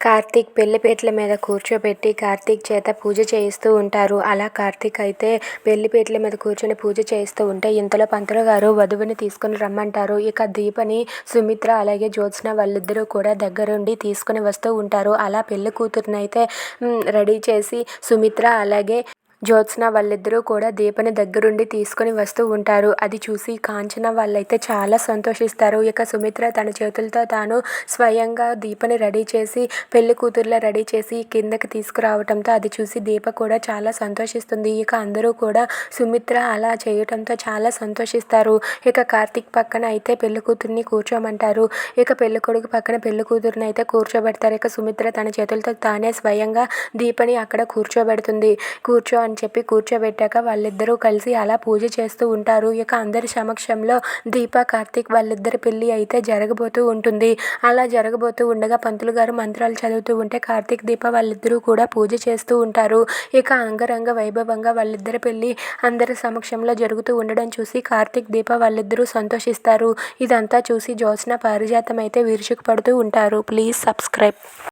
కార్తీక్ పెళ్ళిపీటల మీద కూర్చోబెట్టి కార్తీక్ చేత పూజ చేయిస్తూ ఉంటారు. అలా కార్తీక్ అయితే పెళ్ళిపీటల మీద కూర్చొని పూజ చేయిస్తూ ఉంటే ఇంతలో పంతులు గారు వధువుని తీసుకొని రమ్మంటారు. ఇక దీపని సుమిత్ర అలాగే జ్యోత్స్న వాళ్ళిద్దరూ కూడా దగ్గరుండి తీసుకొని వస్తూ ఉంటారు. అలా పెళ్ళి కూతురునైతే రెడీ చేసి సుమిత్ర అలాగే జ్యోత్స్న వాళ్ళిద్దరూ కూడా దీపని దగ్గరుండి తీసుకొని వస్తూ ఉంటారు. అది చూసి కాంచన వాళ్ళైతే చాలా సంతోషిస్తారు. ఇక సుమిత్ర తన చేతులతో తాను స్వయంగా దీపని రెడీ చేసి పెళ్ళి కూతురులా రెడీ చేసి కిందకి తీసుకురావటంతో అది చూసి దీప కూడా చాలా సంతోషిస్తుంది. ఇక అందరూ కూడా సుమిత్ర అలా చేయటంతో చాలా సంతోషిస్తారు. ఇక కార్తీక్ పక్కన అయితే పెళ్ళి కూతుర్ని కూర్చోమంటారు. ఇక పెళ్ళి కొడుకు పక్కన పెళ్ళి కూతురుని అయితే కూర్చోబెడతారు. ఇక సుమిత్ర తన చేతులతో తానే స్వయంగా దీపని అక్కడ కూర్చోబెడుతుంది. కూర్చో అని చెప్పి కూర్చోబెట్టాక వాళ్ళిద్దరూ కలిసి అలా పూజ చేస్తూ ఉంటారు. ఇక అందరి సమక్షంలో దీప కార్తీక్ వాళ్ళిద్దరి పెళ్ళి అయితే జరగబోతూ ఉంటుంది. అలా జరగబోతూ ఉండగా పంతులు గారు మంత్రాలు చదువుతూ ఉంటే కార్తీక్ దీప వాళ్ళిద్దరూ కూడా పూజ చేస్తూ ఉంటారు. ఇక అంగరంగ వైభవంగా వాళ్ళిద్దరి పెళ్ళి అందరి సమక్షంలో జరుగుతూ ఉండడం చూసి కార్తీక్ దీప వాళ్ళిద్దరూ సంతోషిస్తారు. ఇదంతా చూసి జ్యోత్స్న పారిజాతం అయితే విరుచుకుపడుతూ ఉంటారు. Please subscribe.